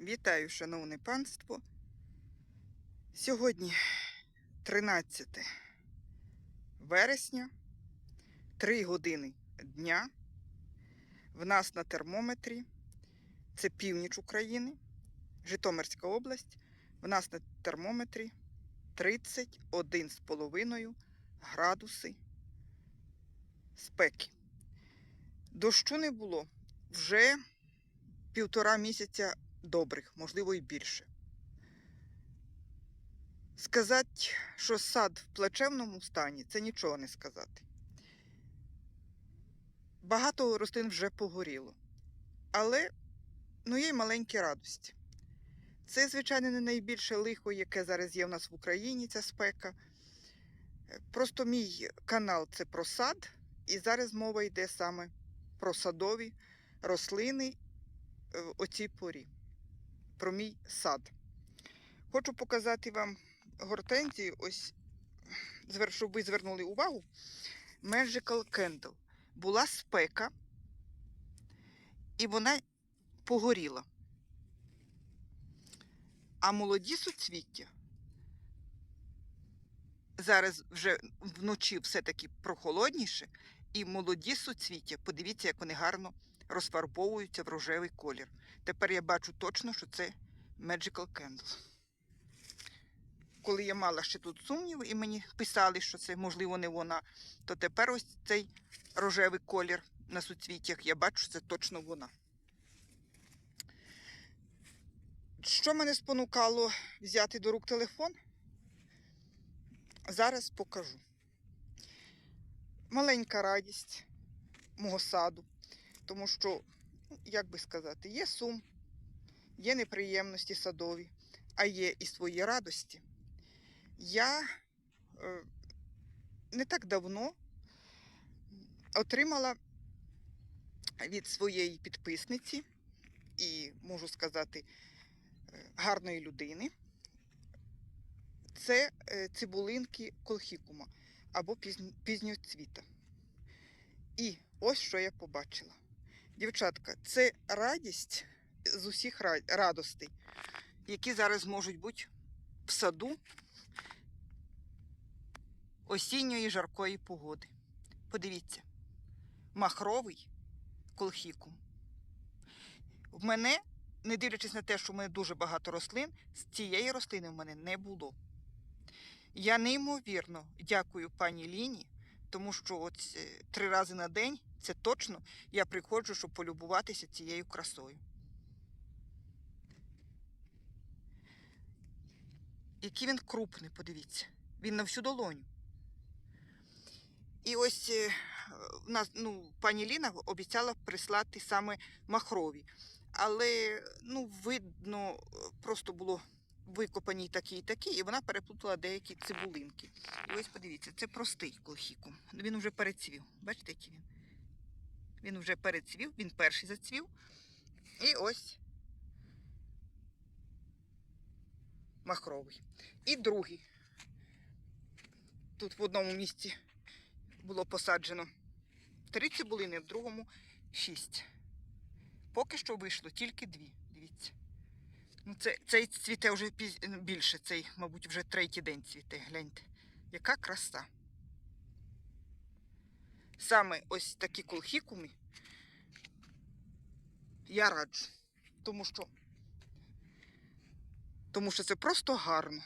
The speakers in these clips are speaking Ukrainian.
Вітаю, шановне панство. Сьогодні 13 вересня, 3 години дня. В нас на термометрі це північ України, Житомирська область. В нас на термометрі 31,5 градуси спеки. Дощу не було вже півтора місяця добрих, можливо, і більше. Сказати, що сад в плачевному стані, це нічого не сказати. Багато рослин вже погоріло. Але ну, є й маленькі радості. Це, звичайно, не найбільше лихо, яке зараз є в нас в Україні, ця спека. Просто мій канал це про сад, і зараз мова йде саме про садові рослини в оцій порі. Про мій сад. Хочу показати вам гортензію. Ось, щоб ви звернули увагу. Magical Candle. Була спека, і вона погоріла. А молоді суцвіття зараз вже вночі все-таки прохолодніше, і молоді суцвіття, подивіться, як вони гарно розфарбовуються в рожевий колір. Тепер я бачу точно, що це Magical Candle. Коли я мала ще тут сумніви, і мені писали, що це, можливо, не вона, то тепер ось цей рожевий колір на суцвіттях, я бачу, що це точно вона. Що мене спонукало взяти до рук телефон? Зараз покажу. Маленька радість мого саду, тому що, як би сказати, є сум, є неприємності садові, а є і свої радості. Я е, не так давно отримала від своєї підписниці і, можу сказати, е, гарної людини. Це е, цибулинки колхікума або пізньоцвіта. І ось що я побачила. Дівчатка, це радість з усіх радостей, які зараз можуть бути в саду осінньої жаркої погоди. Подивіться, махровий колхікум. В мене, не дивлячись на те, що в мене дуже багато рослин, з цієї рослини в мене не було. Я неймовірно дякую пані Ліні, тому що от е, три рази на день це точно я приходжу, щоб полюбуватися цією красою. Який він крупний, подивіться. Він на всю долоню. І ось е, ну, пані Ліна обіцяла прислати саме махрові. Але ну, видно, просто було викопані такі і такі, і вона переплутала деякі цибулинки. І ось подивіться, це простий колхікум. Він вже перецвів. Бачите, який він? Він вже перецвів, він перший зацвів. І ось махровий. І другий. Тут в одному місці було посаджено три цибулини, в другому шість. Поки що вийшло тільки дві. Дивіться. Ну, це, цей цвіте вже більше, цей, мабуть, вже третій день цвіте. Гляньте. Яка краса. Саме ось такі колхікуми я раджу. Тому що, тому що це просто гарно.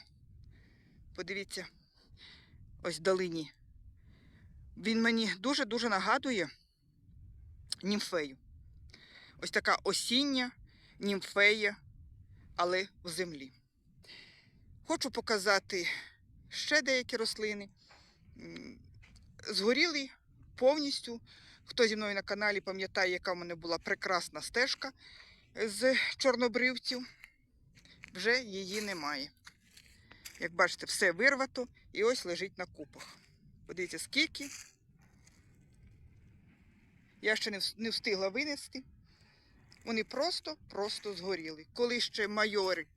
Подивіться, ось вдалині. Він мені дуже-дуже нагадує німфею. Ось така осіння німфея, але в землі. Хочу показати ще деякі рослини. М, Згоріли повністю. Хто зі мною на каналі пам'ятає, яка в мене була прекрасна стежка з чорнобривців, вже її немає. Як бачите, все вирвато і ось лежить на купах. Подивіться, скільки. Я ще не не встигла винести. Вони просто-просто згоріли. Коли ще майори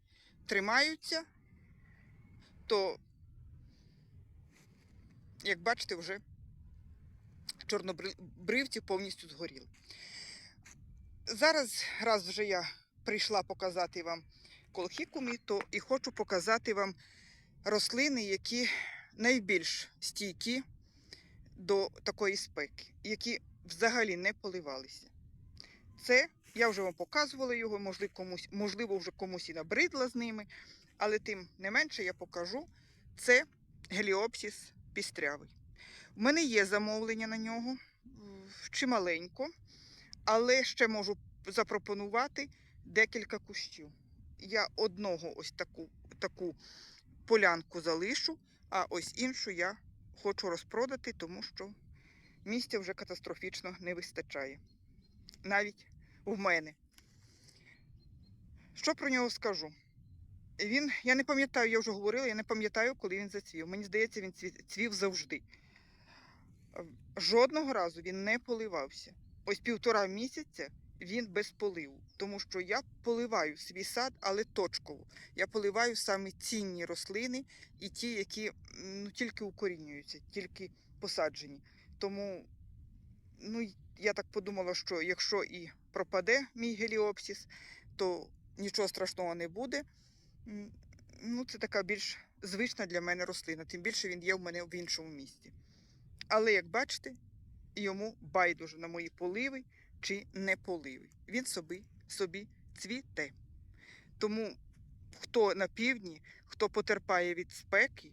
тримаються, то, як бачите, вже чорнобривці повністю згоріли. Зараз, раз вже я прийшла показати вам колхікумі, то і хочу показати вам рослини, які найбільш стійкі до такої спеки, які взагалі не поливалися. Це я вже вам показувала його, можливо, комусь, можливо, вже комусь і набридла з ними, але тим не менше я покажу. Це геліопсіс пістрявий. У мене є замовлення на нього чималенько, але ще можу запропонувати декілька кущів. Я одного ось таку, таку полянку залишу, а ось іншу я хочу розпродати, тому що місця вже катастрофічно не вистачає. Навіть в мене. Що про нього скажу? Він, я не пам'ятаю, я вже говорила, я не пам'ятаю, коли він зацвів. Мені здається, він цвів завжди. Жодного разу він не поливався. Ось півтора місяця він без поливу, тому що я поливаю свій сад, але точково. Я поливаю саме цінні рослини і ті, які ну, тільки укорінюються, тільки посаджені. Тому ну, я так подумала, що якщо і пропаде мій геліопсіс, то нічого страшного не буде. Ну, це така більш звична для мене рослина, тим більше він є в мене в іншому місці. Але як бачите, йому байдуже на мої поливи чи не поливи. Він собі, собі цвіте. Тому хто на півдні, хто потерпає від спеки,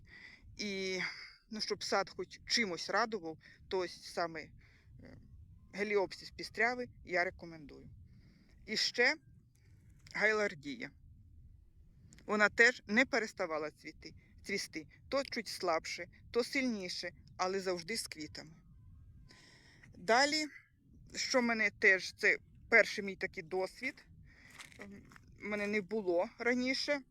і ну, щоб сад хоч чимось радував, то саме е, геліопсис пістряви я рекомендую. І ще гайлардія. Вона теж не переставала цвіти, цвісти. То чуть слабше, то сильніше, але завжди з квітами. Далі, що мене теж, це перший мій такий досвід. М, Мене не було раніше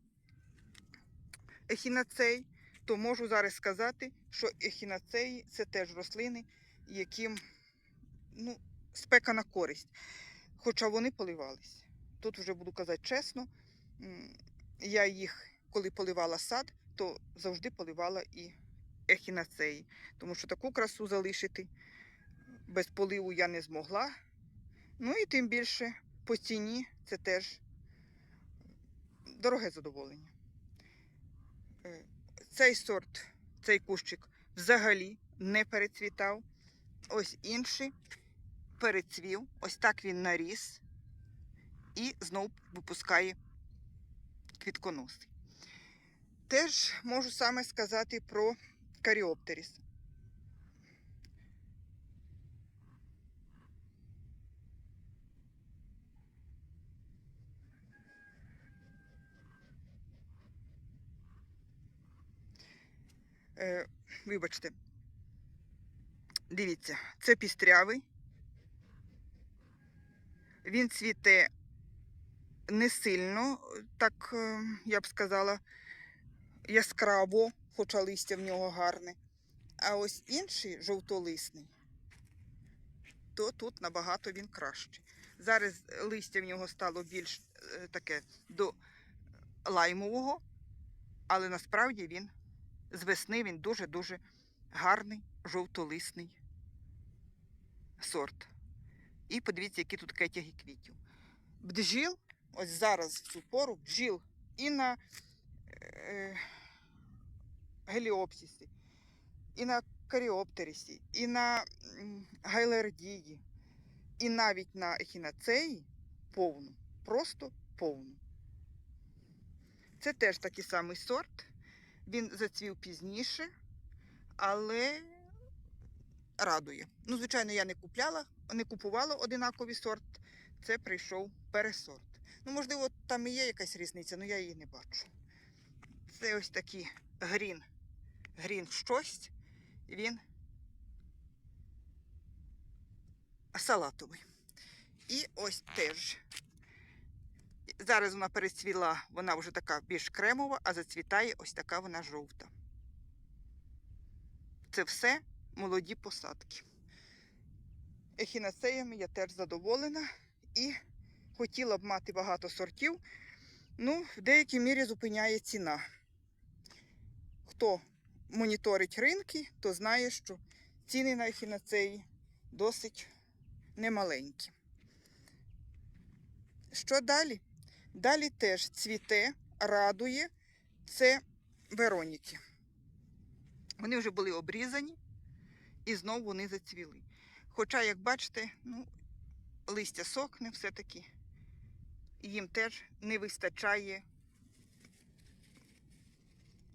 ехінацей, то можу зараз сказати, що ехінацеї це теж рослини, яким ну, спека на користь. Хоча вони поливались. Тут вже буду казати чесно, я їх, коли поливала сад, то завжди поливала і ехінацеї. Тому що таку красу залишити без поливу я не змогла. Ну і тим більше по ціні це теж дороге задоволення. Е, Цей сорт, цей кущик взагалі не перецвітав. Ось інший перецвів. Ось так він наріс і знов випускає квітконоси. Теж можу саме сказати про каріоптеріс. Е, вибачте. Дивіться, це пістрявий. Він цвіте не сильно, так е, я б сказала, яскраво, хоча листя в нього гарне. А ось інший жовтолисний, то тут набагато він кращий. Зараз листя в нього стало більш е, таке до лаймового, але насправді він з весни він дуже-дуже гарний жовтолисний сорт. І подивіться, які тут кетяги квітів. Бджіл, ось зараз в цю пору бджіл і на е, геліопсисі, і на каріоптерісі, і на гайлердії, і навіть на ехінацеї повну, просто повну. Це теж такий самий сорт. Він зацвів пізніше, але радує. Ну, звичайно, я не купляла, не купувала одинаковий сорт. Це прийшов пересорт. Ну, можливо, там і є якась різниця, але я її не бачу. Це ось такий грін. Грін щось. Він салатовий. І ось теж. Зараз вона перецвіла, вона вже така більш кремова, а зацвітає ось така вона жовта. Це все молоді посадки. Ехінацеями я теж задоволена і хотіла б мати багато сортів. Ну, в деякій мірі зупиняє ціна. Хто моніторить ринки, то знає, що ціни на ехінацеї досить немаленькі. Що далі? Далі теж цвіте, радує. Це Вероніки. Вони вже були обрізані і знову вони зацвіли. Хоча, як бачите, ну, листя сохне все-таки. Їм теж не вистачає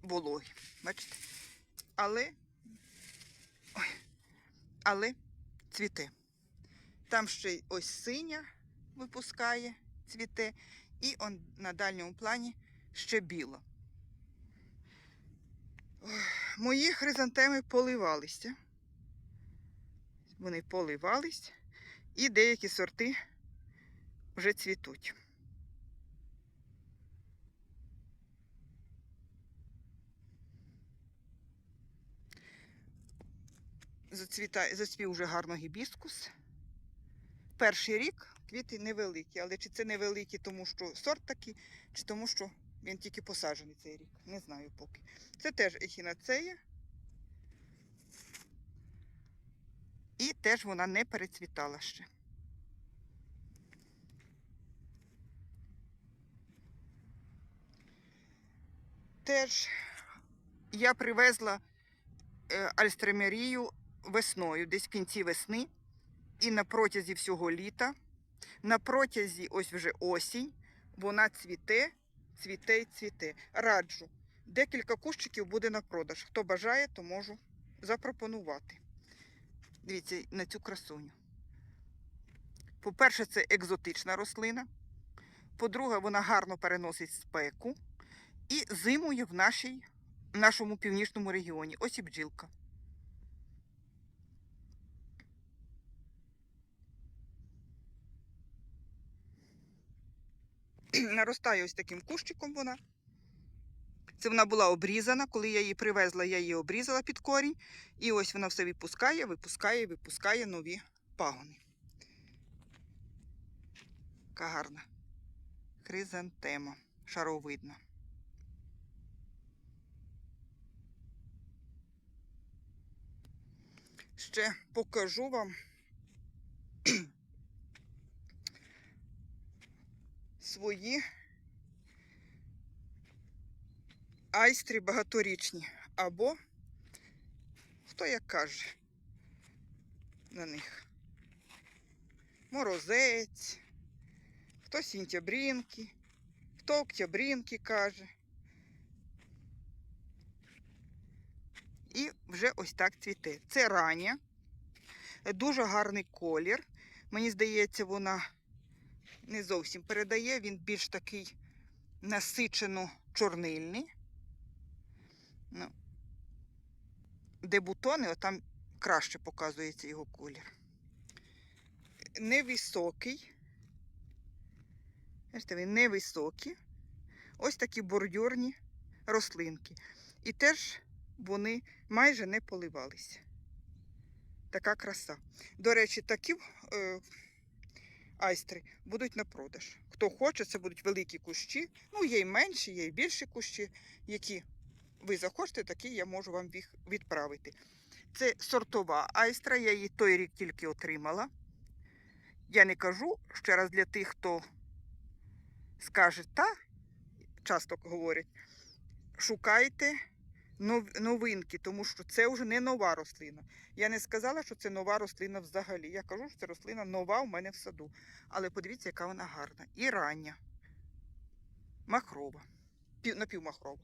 вологи. Бачите? Але, ой, але цвіте. Там ще й ось синя випускає, цвіте, і он на дальньому плані ще біла. Ой, Мої хризантеми поливалися. Вони поливались, і деякі сорти вже цвітуть. Зацвіта... Зацвів вже гарно гібіскус. Перший рік квіти невеликі, але чи це невеликі, тому що сорт такий, чи тому що він тільки посаджений цей рік. Не знаю поки. Це теж ехінацея. І теж вона не перецвітала ще. Теж я привезла е, альстремерію весною, десь в кінці весни, і на протязі всього літа, на протязі ось вже осінь, вона цвіте, цвіте і цвіте. Раджу. Декілька кущиків буде на продаж. Хто бажає, то можу запропонувати. Дивіться на цю красуню. По-перше, це екзотична рослина. По-друге, вона гарно переносить спеку і зимує в нашій, нашому північному регіоні. Ось і бджілка. Наростає ось таким кущиком вона. Це вона була обрізана. Коли я її привезла, я її обрізала під корінь. І ось вона все випускає, випускає, випускає нові пагони. Яка гарна. Хризантема. Шаровидна. Ще покажу вам свої айстри багаторічні. Або, хто як каже на них. Морозець, хто сінтябрінки, хто октябрінки каже. І вже ось так цвіте. Це рання, дуже гарний колір. Мені здається, вона не зовсім передає, він більш такий насичено чорнильний. Ну, де бутони, там краще показується його колір. Невисокий. Бачите, він невисокий. Ось такі бордюрні рослинки. І теж вони майже не поливалися. Така краса. До речі, такі е, айстри будуть на продаж. Хто хоче, це будуть великі кущі. Ну, є й менші, є й більші кущі, які ви захочете, такі я можу вам їх відправити. Це сортова айстра, я її той рік тільки отримала. Я не кажу ще раз для тих, хто скаже та, часто говорять, шукайте новинки, тому що це вже не нова рослина. Я не сказала, що це нова рослина взагалі. Я кажу, що це рослина нова у мене в саду. Але подивіться, яка вона гарна. І рання. Махрова. Пів, напівмахрова.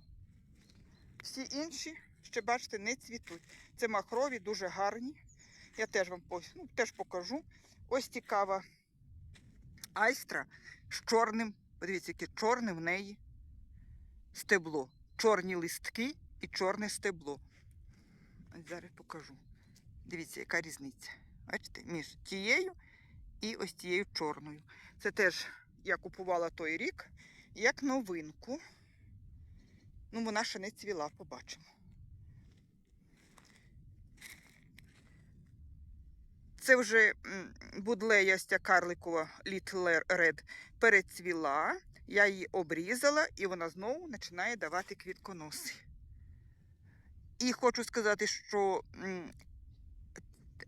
Всі інші, ще бачите, не цвітуть. Це махрові, дуже гарні. Я теж вам ну, теж покажу. Ось цікава айстра з чорним. Подивіться, яке чорне в неї стебло. Чорні листки і чорне стебло. Ось зараз покажу. Дивіться, яка різниця. Бачите, між тією і ось тією чорною. Це теж я купувала той рік як новинку. Ну, вона ще не цвіла, побачимо. Це вже м, будлея ось ця карликова Little Red перецвіла. Я її обрізала і вона знову починає давати квітконоси. І хочу сказати, що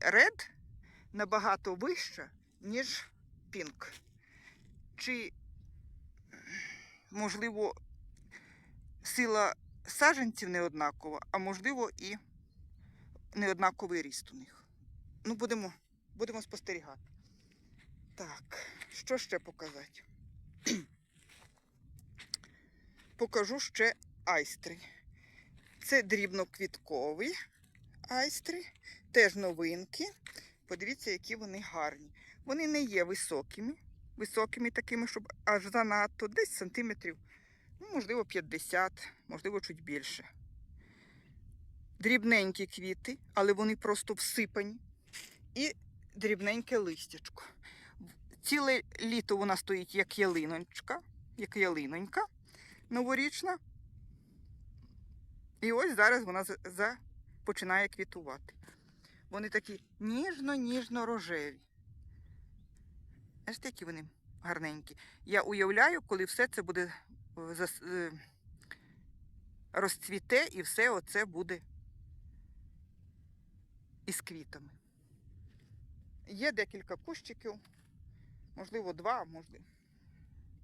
Red набагато вища, ніж Pink. Чи можливо, сила саджанців не однакова, а можливо і неоднаковий ріст у них. Ну, будемо, будемо спостерігати. Так, що ще показати? Покажу ще айстри. Це дрібноквіткові айстри, теж новинки. Подивіться, які вони гарні. Вони не є високими, високими такими, щоб аж занадто, десь сантиметрів, ну, можливо, 50, можливо, чуть більше. Дрібненькі квіти, але вони просто всипані. І дрібненьке листячко. Ціле літо вона стоїть як ялиночка, як ялинонька новорічна. І ось зараз вона починає квітувати. Вони такі ніжно-ніжно рожеві. Аж які вони гарненькі. Я уявляю, коли все це буде е, е, розцвіте і все оце буде із квітами. Є декілька кущиків, можливо, два, можливо.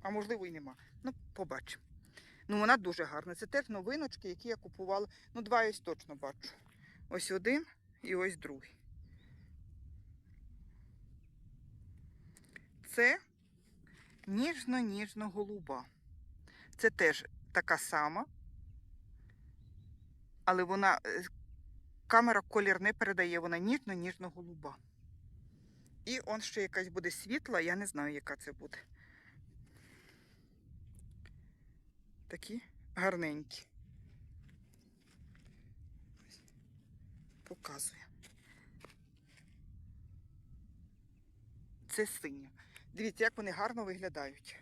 А можливо і нема. Ну, побачимо. Ну, вона дуже гарна. Це теж новиночки, які я купувала. Ну, два я ось точно бачу. Ось один і ось другий. Це ніжно-ніжно голуба. Це теж така сама, але вона е, камера колір не передає, вона ніжно-ніжно голуба. І он ще якась буде світла, я не знаю, яка це буде. Такі гарненькі. Ось, Показую. Це синя. Дивіться, як вони гарно виглядають.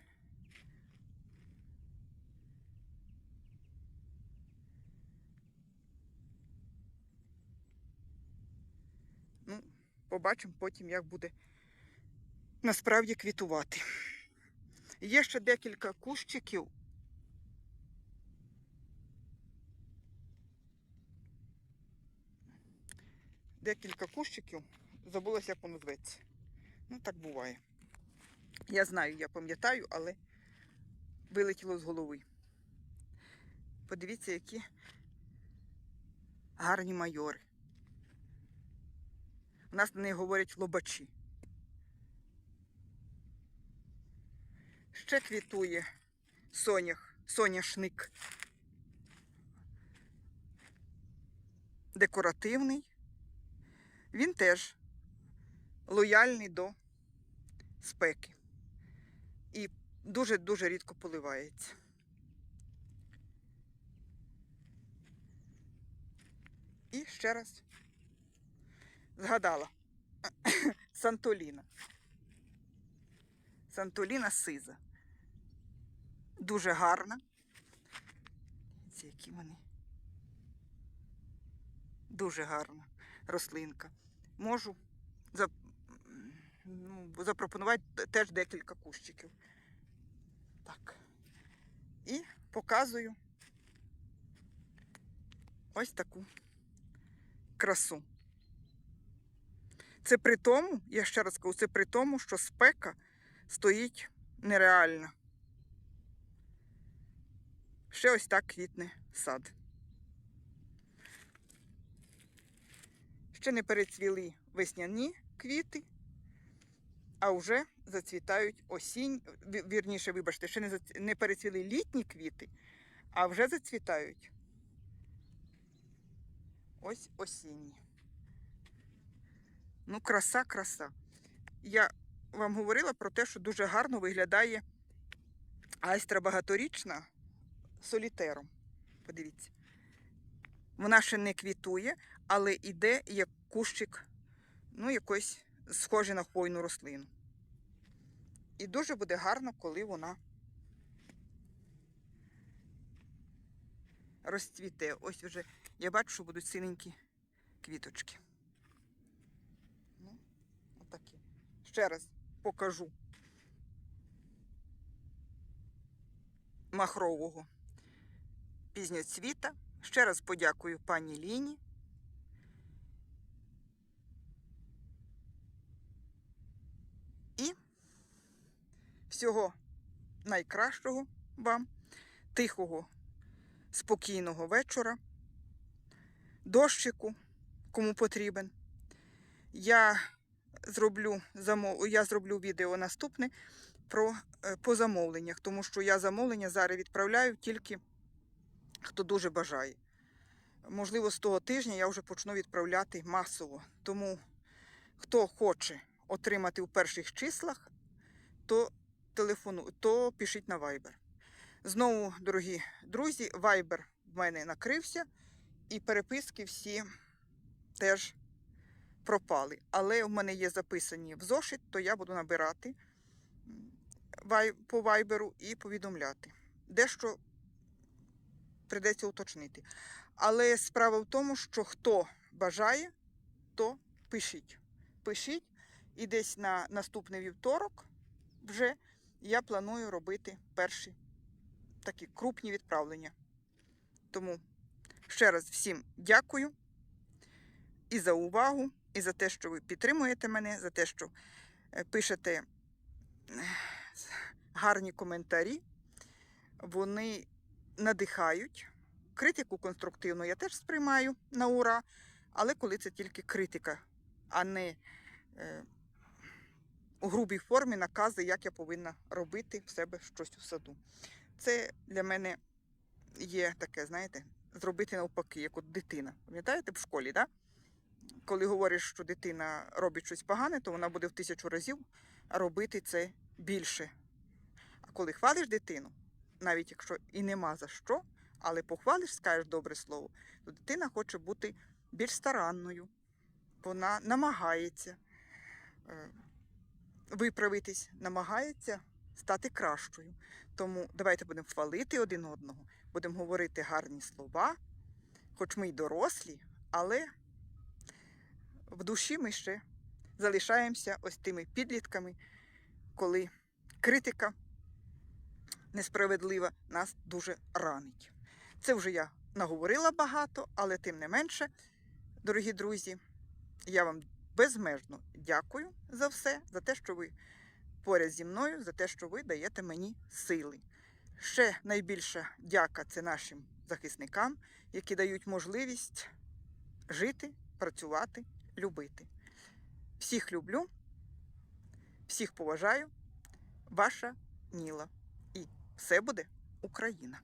Ну, побачимо потім, як буде насправді квітувати. Є ще декілька кущиків. Декілька кущиків. Забулася, як воно зветься. Ну, так буває. Я знаю, я пам'ятаю, але вилетіло з голови. Подивіться, які гарні майори. У нас на них говорять лобачі. Ще квітує сонях, соняшник. Декоративний. Він теж лояльний до спеки. І дуже-дуже рідко поливається. І ще раз згадала Сантоліна. Сантоліна сиза. Дуже гарна. Ці які вони. Дуже гарна рослинка. Можу ну, запропонувати теж декілька кущиків. Так. І показую ось таку красу. Це при тому, я ще раз кажу, це при тому, що спека стоїть нереальна. Ще ось так квітне сад. Ще не перецвіли весняні квіти, а вже зацвітають осінь, вірніше, вибачте, ще не, зац- не перецвіли літні квіти, а вже зацвітають. Ось осінні. Ну, краса, краса. Я вам говорила про те, що дуже гарно виглядає айстра багаторічна солітером. Подивіться. Вона ще не квітує, але іде як кущик, ну, якось схожий на хвойну рослину. І дуже буде гарно, коли вона розцвіте. Ось вже я бачу, що будуть синенькі квіточки. Ну, отакі. Ще раз покажу махрового пізньоцвіта. Ще раз подякую пані Ліні. І всього найкращого вам, тихого, спокійного вечора, дощику, кому потрібен. Я зроблю, я зроблю відео наступне про е, по замовленнях, тому що я замовлення зараз відправляю тільки хто дуже бажає. Можливо, з того тижня я вже почну відправляти масово. Тому хто хоче отримати у перших числах, то телефону, то пишіть на Viber. Знову, дорогі друзі, Viber в мене накрився, і переписки всі теж пропали. Але в мене є записані в зошит, то я буду набирати по вайберу і повідомляти. Дещо придеться уточнити. Але справа в тому, що хто бажає, то пишіть. Пишіть, і десь на наступний вівторок вже я планую робити перші такі крупні відправлення. Тому ще раз всім дякую і за увагу, і за те, що ви підтримуєте мене, за те, що е, пишете е, гарні коментарі. Вони надихають. Критику конструктивну я теж сприймаю на ура, але коли це тільки критика, а не е, у грубій формі накази, як я повинна робити в себе щось у саду. Це для мене є таке, знаєте, зробити навпаки, як от дитина. Пам'ятаєте в школі, да? коли говориш, що дитина робить щось погане, то вона буде в тисячу разів робити це більше. А коли хвалиш дитину, навіть якщо і нема за що, але похвалиш, скажеш добре слово, то дитина хоче бути більш старанною. Вона намагається е, виправитись, намагається стати кращою. Тому давайте будемо хвалити один одного, будемо говорити гарні слова, хоч ми й дорослі, але в душі ми ще залишаємося ось тими підлітками, коли критика несправедлива нас дуже ранить. Це вже я наговорила багато, але тим не менше, дорогі друзі, я вам безмежно дякую за все, за те, що ви поряд зі мною, за те, що ви даєте мені сили. Ще найбільша дяка це нашим захисникам, які дають можливість жити, працювати, любити. Всіх люблю, всіх поважаю, ваша Ніла. І все буде Україна.